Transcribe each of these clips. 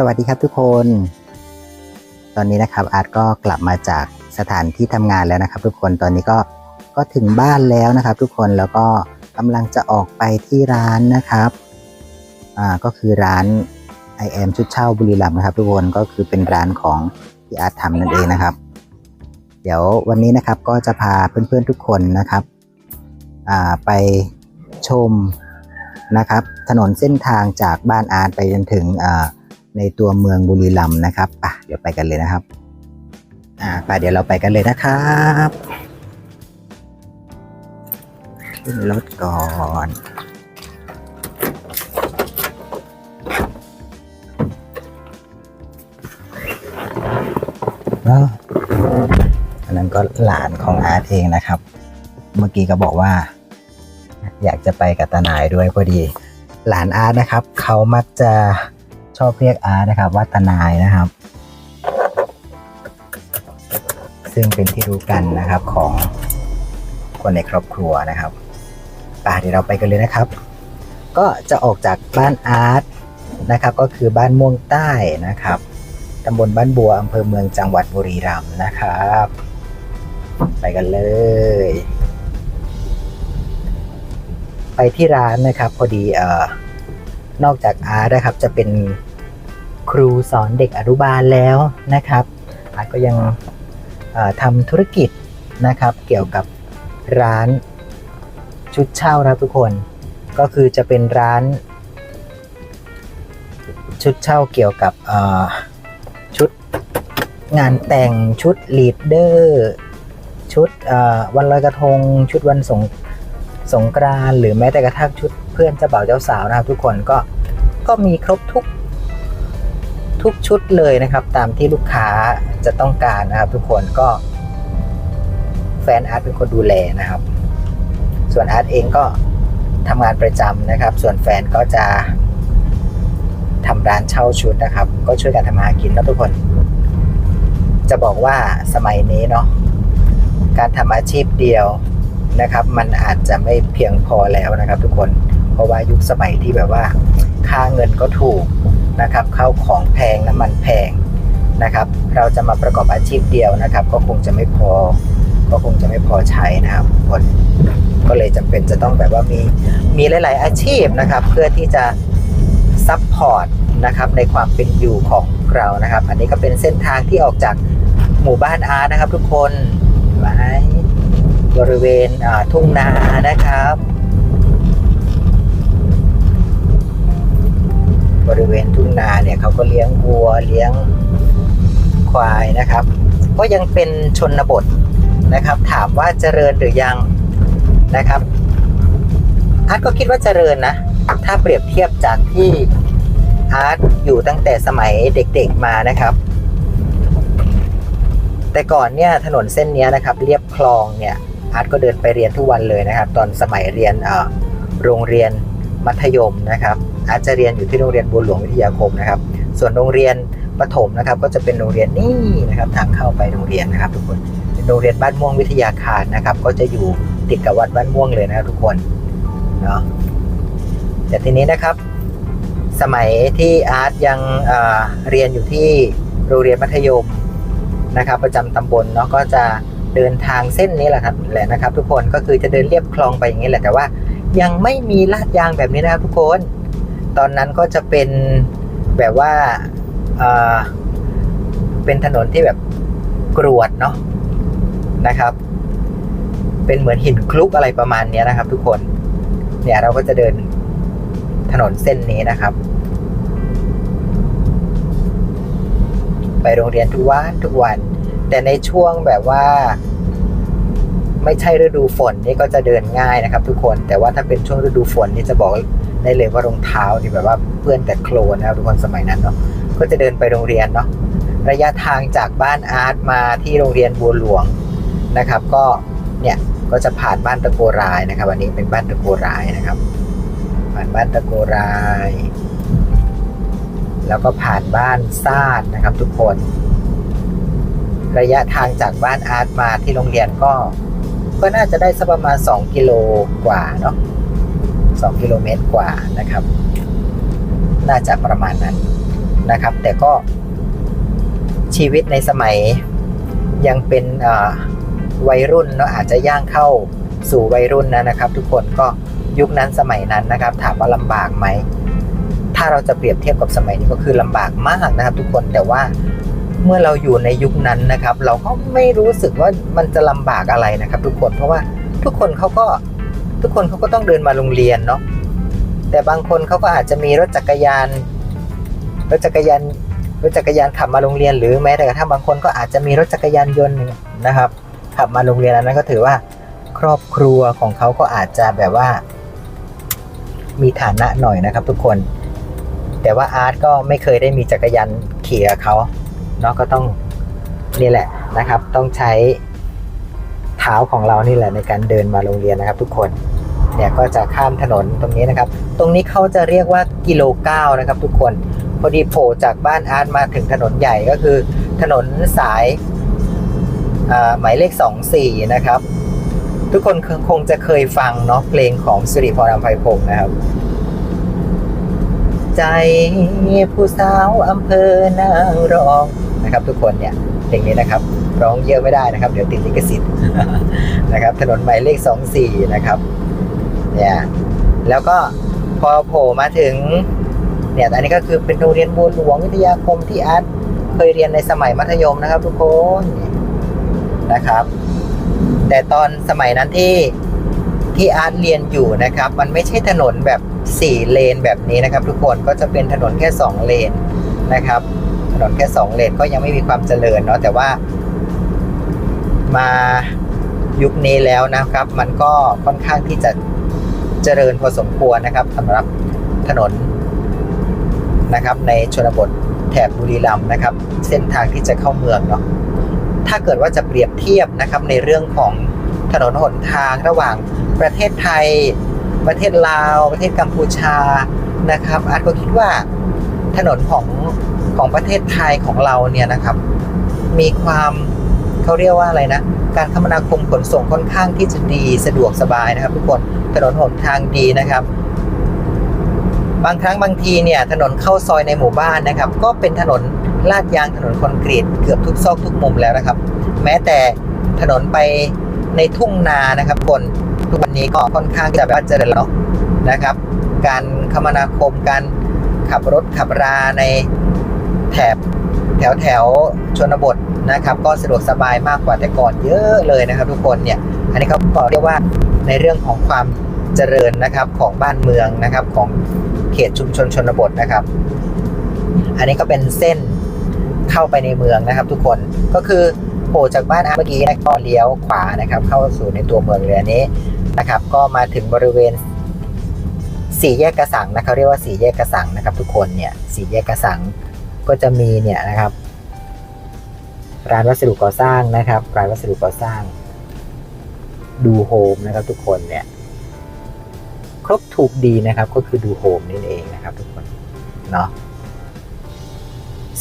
สวัสดีครับทุกคน ตอนนี้นะครับอาร์ตก็กลับมาจากสถานที่ทำงานแล้วนะครับ ทุกคนตอนนี้ก็ก็ถึงบ้านแล้วนะครับ ทุกคนแล้วก็กำลังจะออกไปที่ร้านนะครับอ่าก็คือร้าน I am ชุดเช่าบุรีรัมย์นะครับ ทุกคนก็คือเป็นร้านของที่อาร์ตทำนั่นเองนะครับ เดี๋ยววันนี้นะครับก็จะพาเพื่อนๆทุกคนนะครับอ่าไปชมนะครับ ถนนเส้นทางจากบ้านอาร์ตไปจนถึงอ่า ในตัวเมืองบุรีรัมย์นะครับป่ะเดี๋ยวไปกันเลยนะครับ อ่าไปเดี๋ยวเราไปกันเลยนะครับขึ้นรถก่อนอันนั้นก็หลานของอาร์ตเองนะครับ เมื่อกี้ก็บอกว่า อยากจะไปกับตาหนายด้วยพอดี หลานอาร์ตนะครับ เขามักจะ ชอบเรียกอาร์ตนะครับว่าตานายนะครับ ซึ่งเป็นที่รู้กันนะครับของคนในครอบครัวนะครับป่ะเดี๋ยวเราไปกันเลยนะครับ ก็จะออกจากบ้านอาร์ตนะครับ ก็คือบ้านม่วงใต้นะครับตำบลบ้านบัวอำเภอเมืองจังหวัดบุรีรัมย์นะครับ ไปกันเลย ไปที่ร้านนะครับ พอดีเอ่อนอกจากอาร์ตนะครับจะเป็น ครูสอนเด็กอนุบาลแล้วนะครับอาก็ยังทำธุรกิจนะครับ เกี่ยวกับร้านชุดเช่านะทุกคน ก็คือจะเป็นร้าน ชุดเช่าเกี่ยวกับชุดงานแต่งชุดลีดเดอร์ชุดวันลอยกระทง ชุดวันสงสงกรานหรือแม้แต่กระทั่งชุดเพื่อนเจ้าบ่าวเจ้าสาวนะครับทุกคนก็ก็มีครบทุก ทุกชุดเลยนะครับ ตามที่ลูกค้าจะต้องการนะครับ ทุกคนก็ แฟนอาร์ตเป็นคนดูแลนะครับ ส่วนอาร์ตเองก็ทำงานประจำนะครับ ส่วนแฟนก็จะทำร้านเช่าชุดนะครับ ก็ช่วยกันทำมาหากินนะทุกคน จะบอกว่าสมัยนี้เนาะการทำอาชีพเดียวนะครับ มันอาจจะไม่เพียงพอแล้วนะครับ ทุกคนเพราะว่ายุคสมัยที่แบบว่า ค่าเงินก็ถูก นะครับเข้าของแพงน้ำมันแพงนะครับเราจะมาประกอบอาชีพเดียวนะครับ ก็คงจะไม่พอ ก็คงจะไม่พอใช้นะครับทุกคนก็เลยจำเป็นจะต้องแบบว่ามีมีหลาย ๆ อาชีพนะครับ เพื่อที่จะซัพพอร์ตนะครับในความเป็นอยู่ของเรานะครับ อันนี้ก็เป็นเส้นทางที่ออกจากหมู่บ้านอาร์นะครับ ทุกคนไว้บริเวณทุ่งนานะครับ บริเวณทุ่งนาเนี่ยเขาก็เลี้ยงวัวเลี้ยงควายนะครับ ก็ยังเป็นชนบทนะครับ ถามว่าเจริญหรือยังนะครับอาร์ตก็คิดว่าเจริญนะ ถ้าเปรียบเทียบจากที่อาร์ตอยู่ตั้งแต่สมัยเด็กๆมานะครับ แต่ก่อนเนี่ยถนนเส้นนี้นะครับเรียบคลองเนี่ยอาร์ตก็เดินไปเรียนทุกวันเลยนะครับ ตอนสมัยเรียนเอ่อโรงเรียน มัธยมนะครับอาร์ตจะเรียนอยู่ที่โรงเรียนบัวหลวงวิทยาคมนะครับ ส่วนโรงเรียนประถมนะครับก็จะเป็นโรงเรียนนี่นะครับทางเข้าไปโรงเรียนนะครับ ทุกคนเป็นโรงเรียนบ้านม่วงวิทยาคารนะครับ ก็จะอยู่ติดกับวัดบ้านม่วงเลยนะครับทุกคนเนาะแต่ทีนี้นะครับ สมัยที่อาร์ตยังเเรียนอยู่ที่โรงเรียนมัธยมนะครับ ประจำตำบลเนาะก็จะเดินทางเส้นนี้แหละครับแหละนะครับ ทุกคนก็คือจะเดินเรียบคลองไปอย่างนี้แหละแต่ว่า ยังไม่มีลาดยางแบบนี้นะครับทุกคน ตอนนั้นก็จะเป็นแบบว่าเเป็นถนนที่แบบกรวดเนาะนะครับ เป็นเหมือนหินคลุกอะไรประมาณนี้นะครับ ทุกคน เนี่ยเราก็จะเดินถนนเส้นนี้นะครับ ไปโรงเรียนทุกวันทุกวัน แต่ในช่วงแบบว่า ไม่ใช่ฤดูฝนนี่ก็จะเดินง่ายนะครับ ทุกคน แต่ว่าถ้าเป็นช่วงฤดูฝนนี่จะบอกได้เลยว่ารองเท้านี่แบบว่าเปื้อนแต่โคลนนะครับทุกคนสมัยนั้นเนาะ ก็จะเดินไปโรงเรียนเนาะ ระยะทางจากบ้านอาร์ตมาที่โรงเรียนบัวหลวงนะครับ ก็เนี่ยก็จะผ่านบ้านตะโกรายนะครับ อันนี้เป็นบ้านตะโกรายนะครับ ผ่านบ้านตะโกราย แล้วก็ผ่านบ้านซาดนะครับ ทุกคน ระยะทางจากบ้านอาร์ตมาที่โรงเรียนก็ ก็น่าจะได้สักประมาณ 2 กิโลกว่าเนาะ2กิโลเมตรกว่านะครับ น่าจะประมาณนั้นนะครับ แต่ก็ชีวิตในสมัยยังเป็นวัยรุ่นเนาะอาจจะย่างเข้าสู่วัยรุ่นนะนะครับ ทุกคนก็ยุคนั้นสมัยนั้นนะครับ ถามว่าลำบากไหมถ้าเราจะเปรียบเทียบกับสมัยนี้ก็คือลำบากมากนะครับ ทุกคนแต่ว่า เมื่อเราอยู่ในยุคนั้นนะครับ เราก็ไม่รู้สึกว่ามันจะลำบากอะไรนะครับ ทุกคนเพราะว่าทุกคนเขาก็ทุกคนเขาก็ต้องเดินมาโรงเรียนเนาะแต่บางคนเขาก็อาจจะมีรถจักรยานรถจักรยานรถจักรยานขับมาโรงเรียน หรือแม้แต่กระทั่งบางคนก็อาจจะมีรถจักรยานยนต์นะครับ ขับมาโรงเรียนอันนั้นก็ถือว่าครอบครัวของเขาก็อาจจะแบบว่า มีฐานะหน่อยนะครับ ทุกคน แต่ว่าอาร์ตก็ไม่เคยได้มีจักรยานขี่กับเขา เนาะก็ต้องนี่แหละนะครับ ต้องใช้เท้าของเรานี่แหละในการเดินมาโรงเรียนนะครับ ทุกคนเนี่ยก็จะข้ามถนนตรงนี้นะครับ ตรงนี้เขาจะเรียกว่ากิโลเก้านะครับทุกคนพอดีโผล่จากบ้านอาร์ตมาถึงถนนใหญ่ก็คือถนนสายหมายเลข 24 นะครับ ทุกคนคงจะเคยฟังเนาะเพลงของสิริพรอัมไพพงศ์นะครับ ใจผู้สาวอำเภอนางรอง นะครับ ทุกคนเนี่ยเพลงนี้นะครับ ร้องเยอะไม่ได้นะครับ เดี๋ยวติดลิขสิทธิ์นะครับ ถนนหมายเลข 24 นะครับเนี่ยแล้วก็พอโผล่มาถึงเนี่ยอันนี้ก็คือเป็นโรงเรียนบัวหลวงวิทยาคมที่อาร์ตเคยเรียนในสมัยมัธยมนะครับ ทุกคนนะครับ แต่ตอนสมัยนั้นที่ที่อาร์ตเรียนอยู่นะครับ มันไม่ใช่ถนนแบบสี่เลนแบบนี้นะครับ ทุกคนก็จะเป็นถนนแค่สองเลนนะครับ ถนนแค่สองเลนก็ยังไม่มีความเจริญเนาะแต่ว่ามายุคนี้แล้วนะครับ มันก็ค่อนข้างที่จะเจริญพอสมควรนะครับสำหรับถนนนะครับ ในชนบทแถบบุรีรัมย์นะครับ เส้นทางที่จะเข้าเมืองเนาะถ้าเกิดว่าจะเปรียบเทียบนะครับในเรื่องของถนนหนทางระหว่างประเทศไทย ประเทศลาว ประเทศกัมพูชานะครับอาร์ตก็คิดว่าถนนของ ของประเทศไทยของเราเนี่ยนะครับ มีความเขาเรียกว่าอะไรนะ การคมนาคมขนส่งค่อนข้างที่จะดีสะดวกสบายนะครับ ทุกคนถนนหนทางดีนะครับ บางครั้งบางทีเนี่ยถนนเข้าซอยในหมู่บ้านนะครับ ก็เป็นถนนลาดยางถนนคอนกรีตเกือบทุกซอกทุกมุมแล้วนะครับ แม้แต่ถนนไปในทุ่งนานะครับคนทุกวันนี้ก็ค่อนข้างจะแบบเจริญแล้วนะครับ การคมนาคมการขับรถขับราใน แถบแถวแถวชนบทนะครับ ก็สะดวกสบายมากกว่าแต่ก่อนเยอะเลยนะครับทุกคนเนี่ยอันนี้เขาบอกเรียกว่าในเรื่องของความเจริญนะครับของบ้านเมืองนะครับของเขตชุมชนชนบทนะครับ อันนี้ก็เป็นเส้นเข้าไปในเมืองนะครับทุกคนก็คือโผล่จากบ้านอาเมื่อกี้นะก็เลี้ยวขวานะครับ เข้าสู่ในตัวเมืองเลยอันนี้นะครับ ก็มาถึงบริเวณสี่แยกกระสังนะเขาเรียกว่าสี่แยกกระสังนะครับ ทุกคนเนี่ยสี่แยกกระสัง ก็จะมีเนี่ยนะครับ ร้านวัสดุก่อสร้างนะครับ ร้านวัสดุก่อสร้าง ดูโฮมนะครับ ทุกคนเนี่ย ครบถูกดีนะครับ ก็คือดูโฮมนี่เองนะครับ ทุกคนเนาะ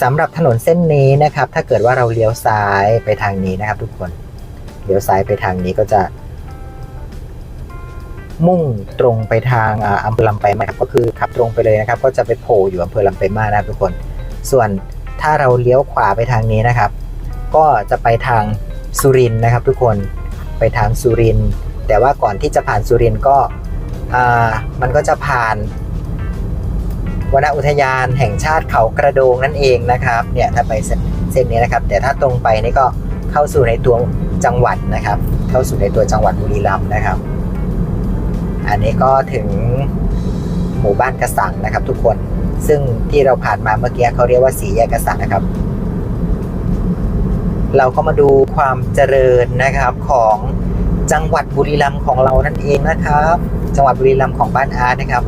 สำหรับถนนเส้นนี้นะครับ ถ้าเกิดว่าเราเลี้ยวซ้ายไปทางนี้นะครับ ทุกคนเลี้ยวซ้ายไปทางนี้ก็จะ มุ่งตรงไปทางอำเภอลำไปมาก็คือขับตรงไปเลยนะครับ ก็จะไปโผล่อยู่อำเภอลำไปมานะครับทุกคน ส่วนถ้าเราเลี้ยวขวาไปทางนี้นะครับ ก็จะไปทางสุรินนะครับ ทุกคนไปทางสุรินแต่ว่าก่อนที่จะผ่านสุรินก็มันก็จะผ่านวนอุทยานแห่งชาติเขากระโดงนั่นเองนะครับเนี่ยถ้าไปเส้นเส้นนี้นะครับ แต่ถ้าตรงไปนี่ก็เข้าสู่ในตัวจังหวัดนะครับ เข้าสู่ในตัวจังหวัดบุรีรัมย์นะครับ อันนี้ก็ถึงหมู่บ้านกระสังนะครับทุกคน ซึ่งที่เราผ่านมาเมื่อกี้เขาเรียกว่าสีแยกกระสังนะครับ เราก็มาดูความเจริญนะครับของจังหวัดบุรีรัมย์ของเรานั่นเองนะครับ จังหวัดบุรีรัมย์ของบ้านอาร์ตนะครับ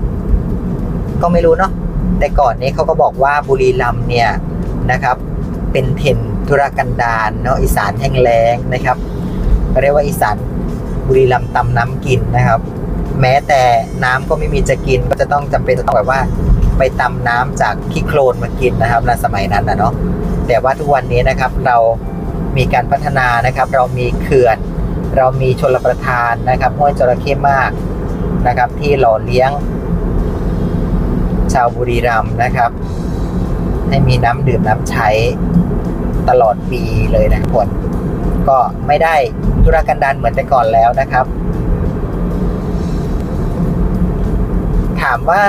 ก็ไม่รู้เนาะแต่ก่อนนี้เขาก็บอกว่าบุรีรัมย์เนี่ยนะครับ เป็นเทนธุรกันดารเนาะอีสานแห้งแล้งนะครับเขาเรียกว่าอีสานบุรีรัมย์ตำน้ำกินนะครับ แม้แต่น้ำก็ไม่มีจะกินก็จะต้องจำเป็นจะต้องแบบว่า ไปตำน้ำจากขี้โคลนมากินนะครับในสมัยนั้นนะเนาะแต่ว่าทุกวันนี้นะครับเรามีการพัฒนานะครับ เรามีเขื่อน เรามีชลประทานนะครับห้วยจระเข้มากนะครับ ที่หล่อเลี้ยง ชาวบุรีรัมย์นะครับ ให้มีน้ำดื่มน้ำใช้ตลอดปีเลยนะทุกคนก็ไม่ได้ธุรกันดารเหมือนแต่ก่อนแล้วนะครับ ถามว่า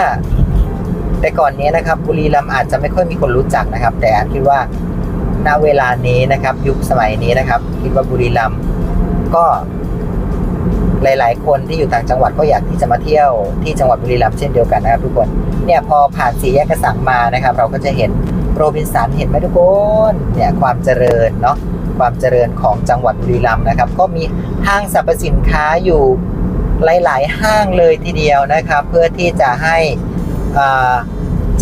แต่ก่อนนี้นะครับบุรีรัมย์อาจจะไม่ค่อยมีคนรู้จักนะครับ แต่คิดว่าณเวลานี้นะครับ ยุคสมัยนี้นะครับ คิดว่าบุรีรัมย์ก็หลาย ๆ คนที่อยู่ต่างจังหวัดก็อยากที่จะมาเที่ยวที่จังหวัดบุรีรัมย์เช่นเดียวกันนะครับทุกคนเนี่ยพอผ่านสี่แยกกระสังมานะครับ เราก็จะเห็นโรบินสันเห็นไหมทุกคนเนี่ยความเจริญเนาะความเจริญของจังหวัดบุรีรัมย์นะครับ ก็มีห้างสรรพสินค้าอยู่หลาย ๆ ห้างเลยทีเดียวนะครับ เพื่อที่จะให้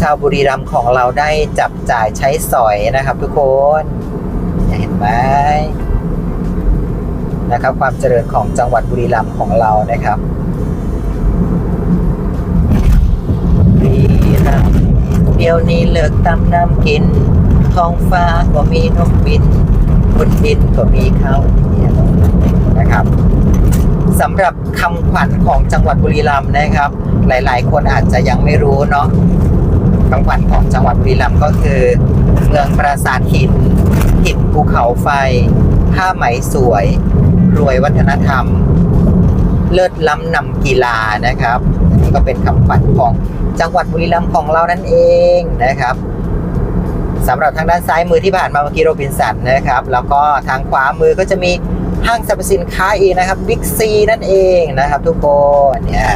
ชาวบุรีรัมย์ของเราได้จับจ่ายใช้สอยนะครับทุกคนเห็นไหมนะครับ ความเจริญของจังหวัดบุรีรัมย์ของเรานะครับบุรีรัมย์เดี๋ยวนี้เลิกตำน้ำกินท้องฟ้าก็มีนกบินบนดินก็มีข้าวเทียนะครับ สำหรับคำขวัญของจังหวัดบุรีรัมย์นะครับ หลาย ๆ คนอาจจะยังไม่รู้เนาะคำขวัญของจังหวัดบุรีรัมย์ก็คือ เมืองปราสาทหินหินภูเขาไฟ ผ้าไหมสวย รวยวัฒนธรรม เลิศล้ำนำกีฬานะครับนนี้ก็เป็นคำขวัญของจังหวัดบุรีรัมย์ของเรานั่นเองนะครับสำหรับทางด้านซ้ายมือที่ผ่านมาเมื่อกี้โรบินสันนะครับ แล้วก็ทางขวามือก็จะมี ห้างสรรพสินค้าอีนะครับบิ๊กซีนั่นเองนะครับ ทุกคนเนี่ย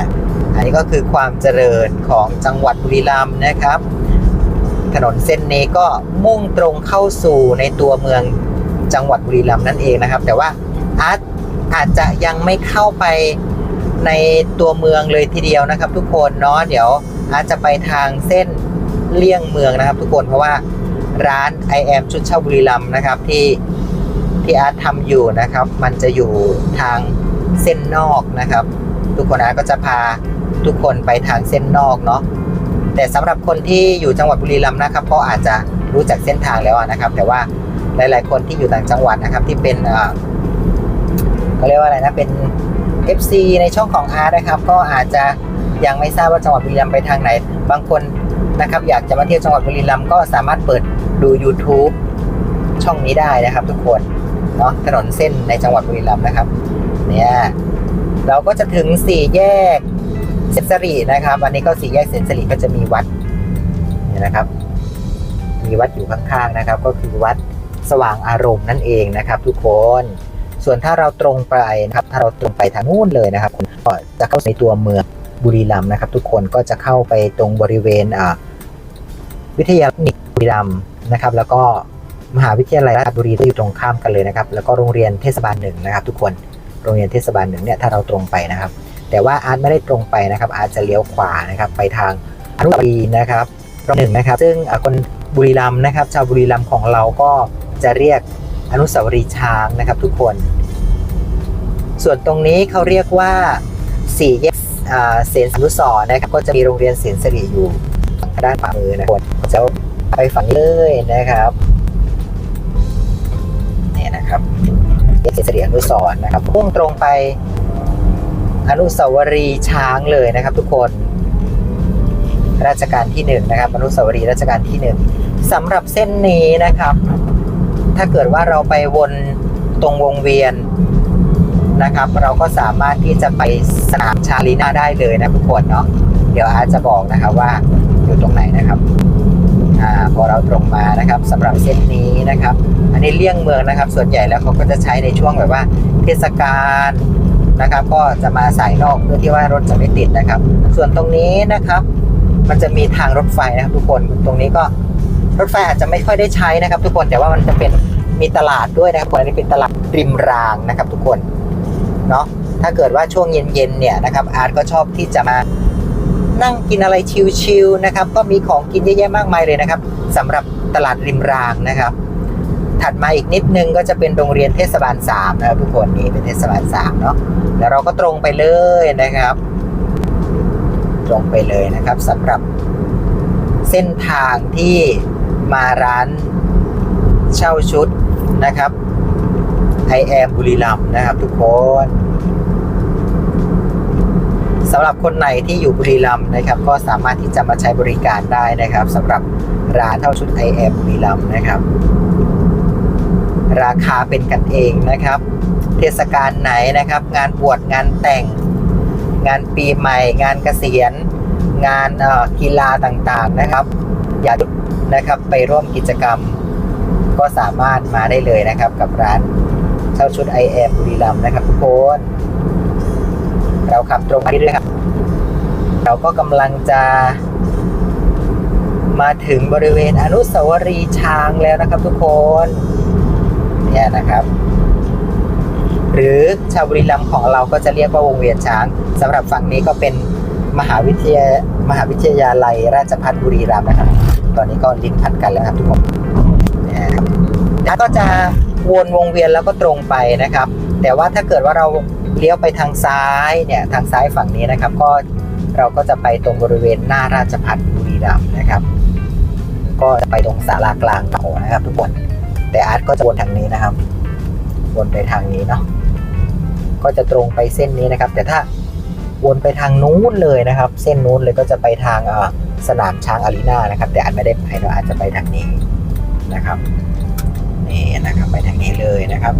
อันนี้ก็คือความเจริญของจังหวัดบุรีรัมย์นะครับ ถนนเส้นนี้ก็มุ่งตรงเข้าสู่ในตัวเมืองจังหวัดบุรีรัมย์นั่นเองนะครับ แต่ว่าอาจอาจจะยังไม่เข้าไปในตัวเมืองเลยทีเดียวนะครับ ทุกคนเนาะเดี๋ยวอาจจะไปทางเส้นเลี่ยงเมืองนะครับ ทุกคนเพราะว่าร้าน I am ชุดเช่าบุรีรัมย์นะครับที่ ที่อาร์ตทำอยู่นะครับ มันจะอยู่ทางเส้นนอกนะครับ ทุกคนอาร์ตก็จะพาทุกคนไปทางเส้นนอกเนาะแต่สำหรับคนที่อยู่จังหวัดบุรีรัมย์นะครับก็อาจจะรู้จักเส้นทางแล้วนะครับ แต่ว่าหลาย ๆ คนที่อยู่ต่างจังหวัดนะครับ ที่เป็นเอ่อเขาเรียกว่าอะไรนะเป็น FC ในช่องของอาร์ตนะครับ ก็อาจจะยังไม่ทราบว่าจังหวัดบุรีรัมย์ไปทางไหน บางคนนะครับอยากจะมาเที่ยวจังหวัดบุรีรัมย์ก็สามารถเปิดดู YouTube ช่องนี้ได้นะครับทุกคน เนาะถนนเส้นในจังหวัดบุรีรัมย์นะครับ เนี่ยเราก็จะถึงสี่แยกเซนสรีนะครับ อันนี้ก็สี่แยกเซนสรีก็จะมีวัดเนี่ยนะครับ มีวัดอยู่ข้างๆนะครับ ก็คือวัดสว่างอารมณ์นั่นเองนะครับ ทุกคน ส่วนถ้าเราตรงไปนะครับ ถ้าเราตรงไปทางนู้นเลยนะครับก็จะเข้าในตัวเมืองบุรีรัมย์นะครับ ทุกคนก็จะเข้าไปตรงบริเวณวิทยาลัยบุรีรัมย์นะครับ แล้วก็ มหาวิทยาลัยราชบุรีก็อยู่ตรงข้ามกันเลยนะครับ แล้วก็โรงเรียนเทศบาลหนึ่งนะครับ ทุกคน โรงเรียนเทศบาลหนึ่งเนี่ยถ้าเราตรงไปนะครับ แต่ว่าอาร์ตไม่ได้ตรงไปนะครับ อาร์ตจะเลี้ยวขวานะครับไปทางอนุสาวรีย์นะครับตรงหนึ่งนะครับ ซึ่งคนบุรีรัมย์นะครับ ชาวบุรีรัมย์ของเราก็จะเรียกอนุสาวรีย์ช้างนะครับ ทุกคน ส่วนตรงนี้เขาเรียกว่าสี่แยกอ่าเสนอนุสรณ์นะครับ ก็จะมีโรงเรียนเสนสรีอยู่ทางด้านขวามือนะครับจะไปฝั่งเลยนะครับ ครับแยกเสนสรีอนุสรนะครับพุ่งตรงไปอนุสาวรีย์ช้างเลยนะครับ ทุกคนรัชกาลที่หนึ่งนะครับอนุสาวรีย์รัชกาลที่หนึ่งสำหรับเส้นนี้นะครับ ถ้าเกิดว่าเราไปวนตรงวงเวียนนะครับ เราก็สามารถที่จะไปสนามชาลีนาได้เลยนะทุกคนเนาะเดี๋ยวอาจจะบอกนะครับว่าอยู่ตรงไหนนะครับ อ่าพอเราตรงมานะครับสำหรับเส้นนี้นะครับ อันนี้เลี่ยงเมืองนะครับ ส่วนใหญ่แล้วเขาก็จะใช้ในช่วงแบบว่าเทศกาลนะครับ ก็จะมาสายนอกเพื่อที่ว่ารถจะไม่ติดนะครับ ส่วนตรงนี้นะครับ มันจะมีทางรถไฟนะครับทุกคนตรงนี้ก็รถไฟอาจจะไม่ค่อยได้ใช้นะครับ ทุกคนแต่ว่ามันจะเป็นมีตลาดด้วยนะครับอันนี้เป็นตลาดริมรางนะครับ ทุกคนเนาะถ้าเกิดว่าช่วงเย็นๆเนี่ยนะครับอาร์ตก็ชอบที่จะมา นั่งกินอะไรชิลๆนะครับ ก็มีของกินเยอะแยะมากมายเลยนะครับสำหรับตลาดริมรางนะครับ ถัดมาอีกนิดนึงก็จะเป็นโรงเรียนเทศบาล3นะครับทุกคนนี่เป็นเทศบาล3เนาะแล้วเราก็ตรงไปเลยนะครับ ตรงไปเลยนะครับสำหรับเส้นทางที่มาร้านเช่าชุดนะครับ I am บุรีรัมนะครับทุกคน สำหรับคนไหนที่อยู่บุรีรัมย์นะครับ ก็สามารถที่จะมาใช้บริการได้นะครับสำหรับร้านเท่าชุด i อ m บุรีรัมย์นะครับ ราคาเป็นกันเองนะครับ เทศกาลไหนนะครับ งานบวชงานแต่ง งานปีใหม่ งานเกษียณ งานกีฬาต่างๆนะครับ อย่าหยุนะครับไปร่วมกิจกรรม ก็สามารถมาได้เลยนะครับ กับร้านเช่าชุด i อ m บุรีรัมย์นะครับทุกคน เราขับตรงไปเรื่อยครับ เราก็กำลังจะมาถึงบริเวณอนุสาวรีย์ช้างแล้วนะครับทุกคน เนี่ยนะครับ หรือชาวบุรีรัมย์ของเราก็จะเรียกว่าวงเวียนช้างสำหรับฝั่งนี้ก็เป็นมหาวิทยามหาวิทยาลัยราชภัฏบุรีรัมย์นะครับ ตอนนี้ก็ลิ้นพัดกันแล้วครับทุกคนนี่ครับแล้วก็จะวนวงเวียนแล้วก็ตรงไปนะครับ แต่ว่าถ้าเกิดว่าเรา เลี้ยวไปทางซ้ายเนี่ยทางซ้ายฝั่งนี้นะครับก็เราก็จะไปตรงบริเวณหน้าราชพัฒบุรีรัมย์นะครับ ก็จะไปตรงศาลากลางเก่านะครับ ทุกคนแต่อาร์ตก็จะวนทางนี้นะครับ วนไปทางนี้เนาะก็จะตรงไปเส้นนี้นะครับ แต่ถ้าวนไปทางนู้นเลยนะครับ เส้นนู้นเลยก็จะไปทางสนามช้างอารีนานะครับ แต่อาร์ตไม่ได้ไปเราอาจจะไปทางนี้นะครับนี่นะครับไปทางนี้เลยนะครับ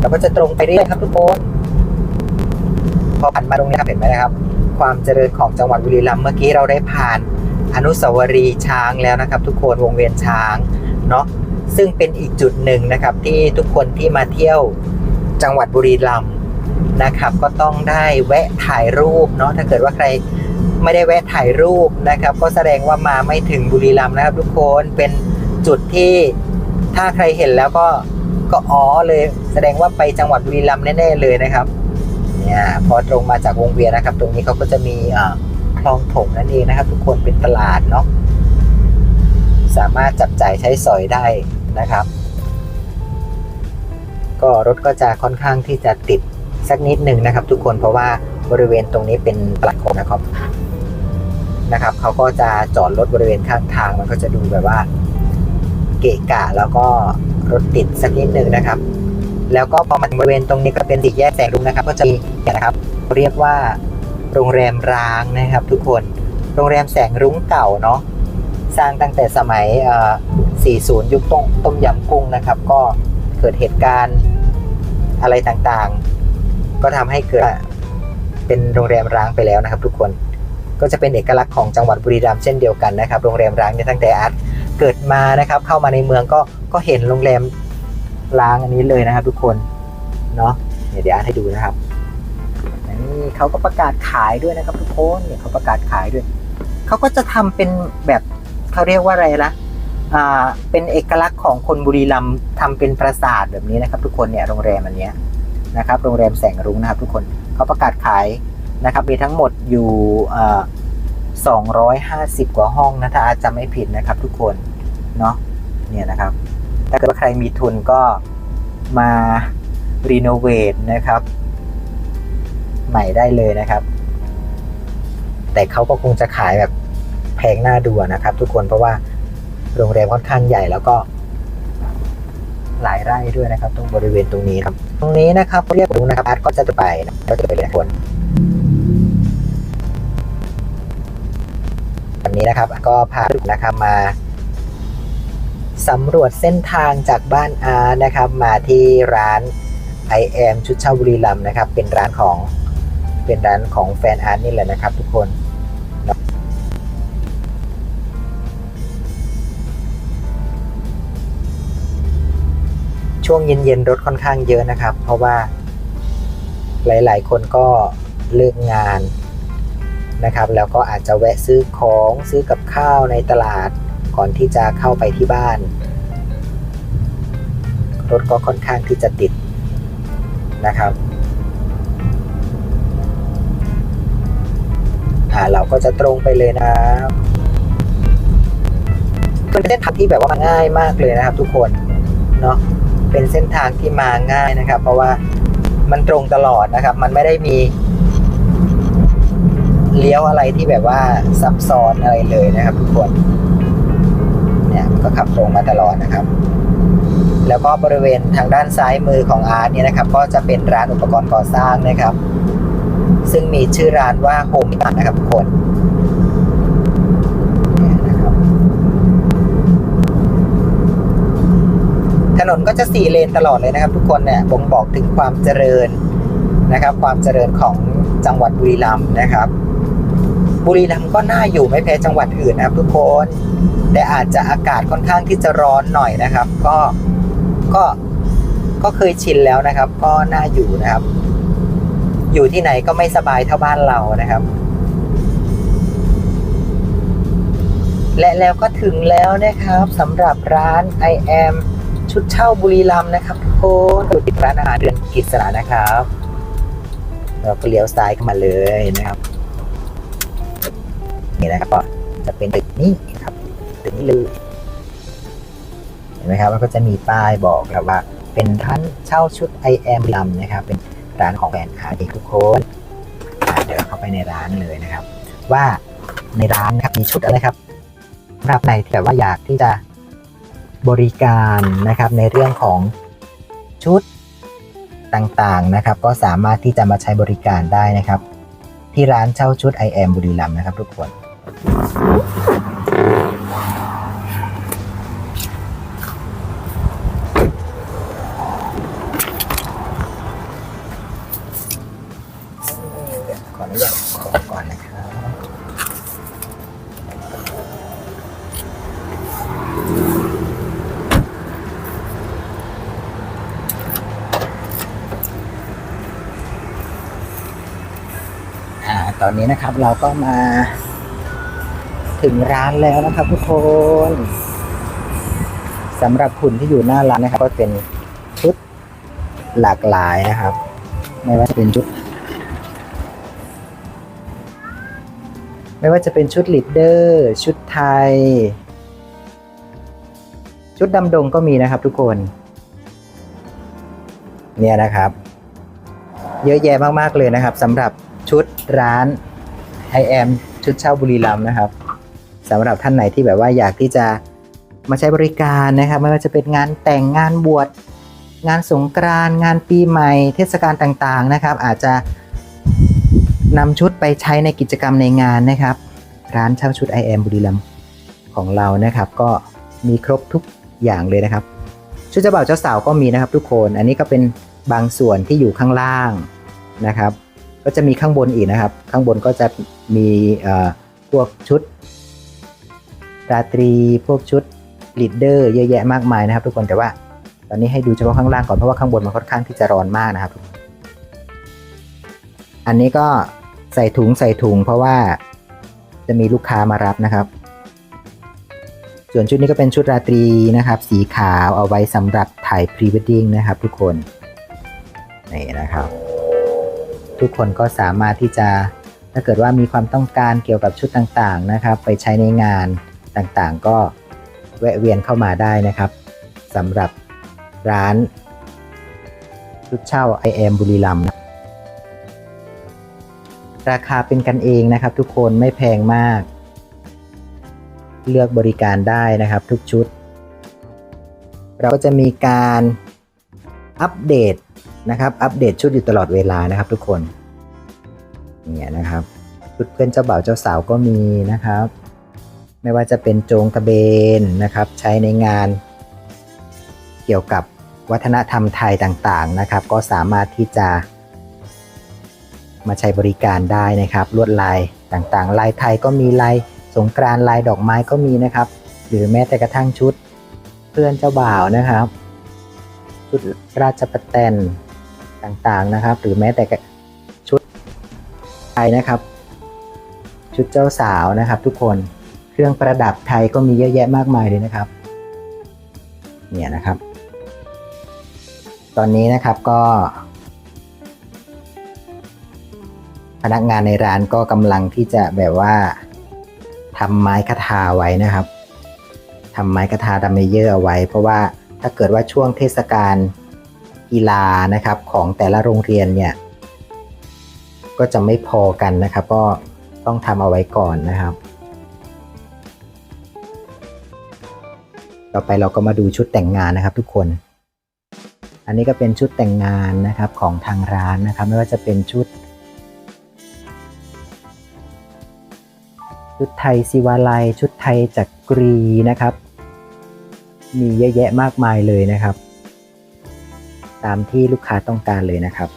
เราก็จะตรงไปเรื่อยครับทุกคนพอผ่านมาตรงนี้ครับเห็นไหมนะครับ ความเจริญของจังหวัดบุรีรัมย์เมื่อกี้เราได้ผ่านอนุสาวรีย์ช้างแล้วนะครับ ทุกคนวงเวียนช้างเนาะซึ่งเป็นอีกจุดหนึ่งนะครับที่ทุกคนที่มาเที่ยวจังหวัดบุรีรัมย์นะครับ ก็ต้องได้แวะถ่ายรูปเนาะถ้าเกิดว่าใครไม่ได้แวะถ่ายรูปนะครับ ก็แสดงว่ามาไม่ถึงบุรีรัมย์นะครับ ทุกคนเป็นจุดที่ถ้าใครเห็นแล้วก็ ก็อ๋อเลย แสดงว่าไปจังหวัดบุรีรัมย์แน่ๆเลยนะครับเนี่ยพอตรงมาจากวงเวียนนะครับ ตรงนี้เขาก็จะมีคลองถมนั่นเองนะครับ ทุกคนเป็นตลาดเนาะสามารถจับจ่ายใช้สอยได้นะครับ ก็รถก็จะค่อนข้างที่จะติดสักนิดหนึ่งนะครับ ทุกคนเพราะว่าบริเวณตรงนี้เป็นตลาดโคมนะครับนะครับเขาก็จะจอดรถบริเวณข้างทางมันก็จะดูแบบว่า เกะกะแล้วก็ รถติดสักนิดหนึ่งนะครับ แล้วก็พอมาถึงบริเวณตรงนี้ก็เป็นสี่แยกแสงรุ้งนะครับ ก็จะมีเนี่ยนะครับ เรียกว่าโรงแรมร้างนะครับ ทุกคนโรงแรมแสงรุ้งเก่าเนาะสร้างตั้งแต่สมัย 40 ยุคต้มต้มยำกุ้งนะครับ ก็เกิดเหตุการณ์อะไรต่างๆ ก็ทำให้เกิดเป็นโรงแรมร้างไปแล้วนะครับ ทุกคนก็จะเป็นเอกลักษณ์ของจังหวัดบุรีรัมย์เช่นเดียวกันนะครับ โรงแรมร้างเนี่ยตั้งแต่อาร์ต เกิดมานะครับ เข้ามาในเมืองก็ก็เห็นโรงแรมล้างอันนี้เลยนะครับ ทุกคนเนาะเดี๋ยวเดี๋ยวอาร์ตให้ดูนะครับนี่เขาก็ประกาศขายด้วยนะครับ ทุกคนเนี่ยเขาประกาศขายด้วยเขาก็จะทำเป็นแบบเขาเรียกว่าอะไรละอ่าเป็นเอกลักษณ์ของคนบุรีรัมย์ทำเป็นปราสาทแบบนี้นะครับ ทุกคนเนี่ยโรงแรมอันเนี้ยนะครับ โรงแรมแสงรุ้งนะครับ ทุกคนเขาประกาศขายนะครับ มีทั้งหมดอยู่อ่า 250 กว่าห้องนะถ้าอาจจะไม่ผิดนะครับทุกคนเนาะเนี่ยนะครับ ถ้าเกิดว่าใครมีทุนก็มารีโนเวทนะครับ ใหม่ได้เลยนะครับ แต่เขาก็คงจะขายแบบแพงหน้าดูนะครับ ทุกคนเพราะว่าโรงแรมค่อนข้างใหญ่แล้วก็ หลายไร่ด้วยนะครับ ตรงบริเวณตรงนี้ครับ ตรงนี้นะครับเขาเรียกดูนะครับอาร์ตก็จะไปนะก็จะไปเลยนคน นี้นะครับ ก็พาทุกนะครับมาสำรวจเส้นทางจากบ้านอาร์นะครับมาที่ร้าน I am ชุดเช่าบุรีรัมนะครับ เป็นร้านของเป็นร้านของแฟนอาร์ตนี่แหละนะครับ ทุกคนช่วงเย็นๆรถค่อนข้างเยอะนะครับ เพราะว่าหลายๆ คนก็เลิกงาน นะครับแล้วก็อาจจะแวะซื้อของซื้อกับข้าวในตลาดก่อนที่จะเข้าไปที่บ้าน รถก็ค่อนข้างที่จะติดนะครับเราก็จะตรงไปเลยนะเป็นเส้นทางที่แบบว่ามันง่ายมากเลยนะครับ ทุกคนเนาะเป็นเส้นทางที่มาง่ายนะครับ เพราะว่ามันตรงตลอดนะครับ มันไม่ได้มี เลี้ยวอะไรที่แบบว่าซับซ้อนอะไรเลยนะครับ ทุกคน เนี่ยก็ขับตรงมาตลอดนะครับ แล้วก็บริเวณทางด้านซ้ายมือของอาร์ตเนี่ยนะครับ ก็จะเป็นร้านอุปกรณ์ก่อสร้างนะครับ ซึ่งมีชื่อร้านว่าโฮมตันนะครับทุกคนถนนก็จะสี่เลนตลอดเลยนะครับ ทุกคนเนี่ยบ่งบอกถึงความเจริญนะครับ ความเจริญของจังหวัดบุรีรัมย์นะครับ บุรีรัมย์ก็น่าอยู่ไม่แพ้จังหวัดอื่นนะครับทุกคน แต่อาจจะอากาศค่อนข้างที่จะร้อนหน่อยนะครับ ก็ก็ก็เคยชินแล้วนะครับ ก็น่าอยู่นะครับ อยู่ที่ไหนก็ไม่สบายเท่าบ้านเรานะครับ และแล้วก็ถึงแล้วนะครับสำหรับร้าน I am ชุดเช่าบุรีรัมย์นะครับทุกคนอยู่ที่ร้านอาหารเรือนกิจสระนะครับ เราก็เลี้ยวซ้ายเข้ามาเลยนะครับ นี่นะครับก็จะเป็นตึกนี้นะครับตึกนี้เลยเห็นไหมครับแล้วก็จะมีป้ายบอกครับว่า เป็นร้านเช่าชุด I am บุรีรัมย์นะครับ เป็นร้านของแบรนด์อาร์ตทุกคนเดี๋ยวเข้าไปในร้านเลยนะครับ ว่าในร้านนะครับมีชุดอะไรครับสำหรับในที่แบบว่าอยากที่จะบริการนะครับในเรื่องของชุดต่างๆนะครับ ก็สามารถที่จะมาใช้บริการได้นะครับ ที่ร้านเช่าชุด I am บุรีรัมย์นะครับทุกคน ขออนุญาตขอก่อนนะครับอ่าตอนนี้นะครับเราก็มา ถึงร้านแล้วนะครับทุกคนสำหรับคุณที่อยู่หน้าร้านนะครับ ก็เป็นชุดหลากหลายนะครับ ไม่ว่าจะเป็นชุด ไม่ว่าจะเป็นชุดลีดเดอร์ชุดไทย ชุดดำดงก็มีนะครับทุกคน เนี่ยนะครับ เยอะแยะมากๆเลยนะครับสำหรับชุดร้าน I am ชุดเช่าบุรีรัมย์นะครับ สำหรับท่านไหนที่แบบว่าอยากที่จะมาใช้บริการนะครับ ไม่ว่าจะเป็นงานแต่งงานบวชงานสงกรานงานปีใหม่ เทศกาลต่างๆนะครับ อาจจะนำชุดไปใช้ในกิจกรรมในงานนะครับ ร้านเช่าชุด I am บุรีรัมของเรานะครับ ก็มีครบทุกอย่างเลยนะครับ ชุดเจ้าบ่าวเจ้าสาวก็มีนะครับ ทุกคนอันนี้ก็เป็นบางส่วนที่อยู่ข้างล่างนะครับ ก็จะมีข้างบนอีกนะครับ ข้างบนก็จะมีพวกชุด ราตรีพวกชุดลีดเดอร์เยอะแยะมากมายนะครับ ทุกคนแต่ว่าตอนนี้ให้ดูเฉพาะข้างล่างก่อนเพราะว่าข้างบนมันค่อนข้างที่จะร้อนมากนะครับ อันนี้ก็ใส่ถุงใส่ถุงเพราะว่าจะมีลูกค้ามารับนะครับ ส่วนชุดนี้ก็เป็นชุดราตรีนะครับ สีขาวเอาไว้สำหรับถ่ายพรีเวดดิ้งนะครับทุกคนนี่นะครับ ทุกคนก็สามารถที่จะถ้าเกิดว่ามีความต้องการเกี่ยวกับชุดต่างๆนะครับ ไปใช้ในงาน ต่างๆ ก็แวะเวียนเข้ามาได้นะครับสำหรับร้านชุดเช่า I am บุรีรัมย์ราคาเป็นกันเองนะครับ ทุกคนไม่แพงมาก เลือกบริการได้นะครับทุกชุด เราก็จะมีการอัปเดตนะครับ อัปเดตชุดอยู่ตลอดเวลานะครับ ทุกคนเนี่ยนะครับชุดเพื่อนเจ้าบ่าวเจ้าสาวก็มีนะครับ ไม่ว่าจะเป็นโจงกระเบนนะครับใช้ในงานเกี่ยวกับวัฒนธรรมไทยต่างๆนะครับ ก็สามารถที่จะมาใช้บริการได้นะครับ ลวดลายต่างๆ ลายไทยก็มีลายสงกรานลายดอกไม้ก็มีนะครับ หรือแม้แต่กระทั่งชุดเพื่อนเจ้าบ่าวนะครับชุดราชประแตนต่างๆนะครับ หรือแม้แต่ชุดไทยนะครับ ชุดเจ้าสาวนะครับทุกคน เครื่องประดับไทยก็มีเยอะแยะมากมายเลยนะครับ เนี่ยนะครับ ตอนนี้นะครับก็ พนักงานในร้านก็กำลังที่จะแบบว่าทำไม้คทาไว้นะครับทำไม้คทาดัมเมเยอร์เอาไว้ เพราะว่าถ้าเกิดว่าช่วงเทศกาลกีฬานะครับของแต่ละโรงเรียนเนี่ย ก็จะไม่พอกันนะครับ ก็ต้องทำเอาไว้ก่อนนะครับ ต่อไปเราก็มาดูชุดแต่งงานนะครับ ทุกคน อันนี้ก็เป็นชุดแต่งงานนะครับของทางร้านนะครับ ไม่ว่าจะเป็นชุด ชุดไทยศิวาลัย ชุดไทยจักรีนะครับ มีเยอะแยะมากมายเลยนะครับ ตามที่ลูกค้าต้องการเลยนะครับ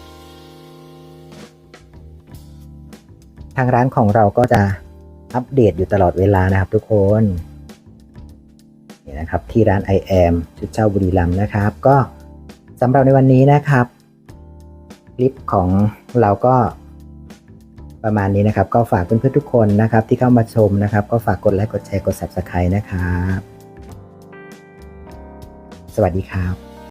ทางร้านของเราก็จะอัปเดตอยู่ตลอดเวลานะครับทุกคน นี่นะครับที่ร้าน I am ชุดเจ้าบุรีรัมย์นะครับ ก็สำหรับในวันนี้นะครับคลิปของเราก็ประมาณนี้นะครับ ก็ฝากเพื่อนๆทุกคนนะครับ ที่เข้ามาชมนะครับ ก็ฝากกดไลค์กดแชร์กด Subscribe นะครับ สวัสดีครับ